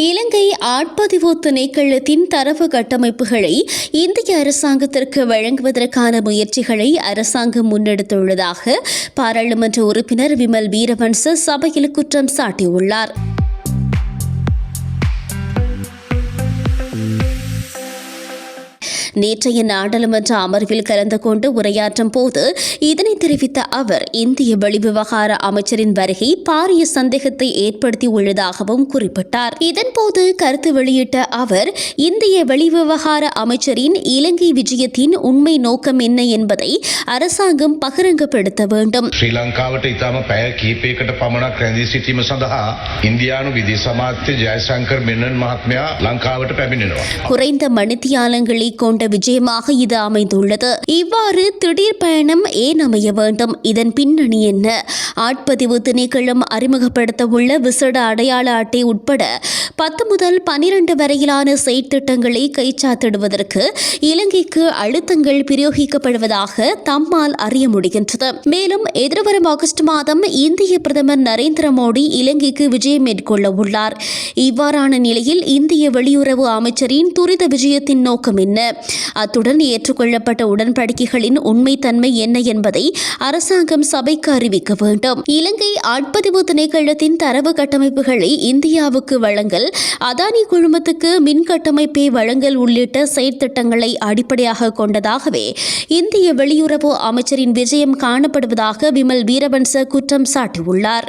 இலங்கை ஆட்பதிவு திணைக்களத்தின் தரவு கட்டமைப்புகளை இந்திய அரசாங்கத்திற்கு வழங்குவதற்கான முயற்சிகளை அரசாங்கம் முன்னெடுத்துள்ளதாக பாராளுமன்ற உறுப்பினர் விமல் வீரவன்ச சபையில் குற்றம் சாட்டியுள்ளார். நேற்றைய நாடாளுமன்ற அமர்வில் கலந்து கொண்டு உரையாற்றும் போது இதனை தெரிவித்த அவர் இந்திய வெளிவிவகார அமைச்சரின் வருகை பாரிய சந்தேகத்தை ஏற்படுத்தியுள்ளதாகவும் குறிப்பிட்டார் இதன்போது கருத்து வெளியிட்ட அவர் இந்திய வெளிவிவகார அமைச்சரின் இலங்கை விஜயத்தின் உண்மை நோக்கம் என்ன என்பதை அரசாங்கம் பகிரங்கப்படுத்த வேண்டும் ශ්‍රී ලංකාවට ඉතාම පැය කීපයකට පමණක් රැඳී සිටීම සඳහා ඉන්දයානු විදිසමාත්‍ය ජයසංකර් මෙන්නන් මහත්මයා ලංකාවට පැමිණෙනවා. குறைந்த மணித்தியாலங்களை கொண்ட விஜயமாக இது அமைந்துள்ளது. இவ்வாறு திடீர் பயணம் ஏன் அமைய வேண்டும்? இதன் பின்னணி என்ன? ஆட்பதிவு திணைக்களம் அறிமுகப்படுத்த உள்ள விசேட அடையாள அட்டை உட்பட பத்து முதல் பனிரெண்டு வரையிலான செயற்திட்டங்களை கைச்சாத்திடுவதற்கு இலங்கைக்கு அழுத்தங்கள் பிரயோகிக்கப்படுவதாக தம்மால் அறிய முடிகின்றது. மேலும் எதிர்வரும் ஆகஸ்ட் மாதம் இந்திய பிரதமர் நரேந்திர மோடி இலங்கைக்கு விஜயம் மேற்கொள்ள உள்ளார். இவ்வாறான நிலையில் இந்திய வெளியுறவு அமைச்சரின் துரித விஜயத்தின் நோக்கம் என்ன? அத்துடன் ஏற்றுக்கொள்ளப்பட்ட உடன்படிக்கைகளின் உண்மைத்தன்மை என்ன என்பதை அரசாங்கம் சபைக்கு அறிவிக்க வேண்டும். இலங்கை ஆட்பதிவு திணைக்களத்தின் தரவு கட்டமைப்புகளை இந்தியாவுக்கு வழங்கல் அதானி குழுமத்துக்கு மின் கட்டமைப்பை வழங்கல் உள்ளிட்ட செயற்திட்டங்களை அடிப்படையாக கொண்டதாகவே இந்திய வெளியுறவு அமைச்சரின் விஜயம் காணப்படுவதாக விமல் வீரவன்ச குற்றம் சாட்டியுள்ளார்.